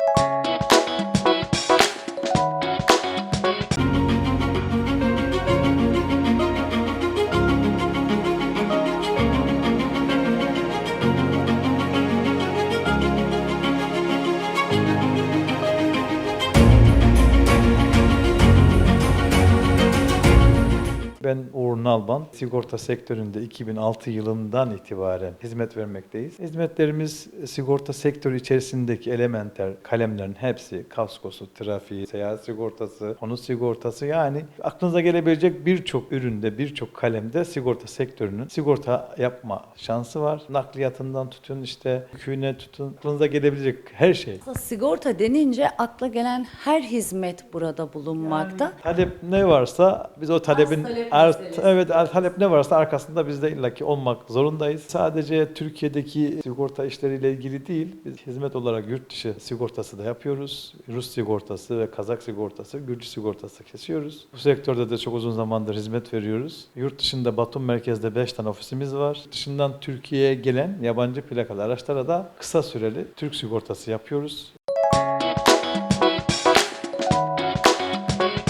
you Ben Uğur Nalban. Sigorta sektöründe 2006 yılından itibaren hizmet vermekteyiz. Hizmetlerimiz sigorta sektörü içerisindeki elementer kalemlerin hepsi, kaskosu, trafiği, seyahat sigortası, konut sigortası yani aklınıza gelebilecek birçok üründe, birçok kalemde sigorta sektörünün sigorta yapma şansı var. Nakliyatından tutun işte yüküne tutun. Aklınıza gelebilecek her şey. Sigorta denince akla gelen her hizmet burada bulunmakta. Talep ne varsa biz o talebin talep meselesi. evet ar- talep ne varsa arkasında biz de illaki olmak zorundayız. Sadece Türkiye'deki sigorta işleriyle ilgili değil, biz hizmet olarak yurt dışı sigortası da yapıyoruz. Rus sigortası ve Kazak sigortası, Gürcü sigortası kesiyoruz. Bu sektörde de çok uzun zamandır hizmet veriyoruz. Yurt dışında Batum merkezde 5 tane ofisimiz var. Yurt Dışından Türkiye'ye gelen yabancı plakalı araçlara da kısa süreli Türk sigortası yapıyoruz.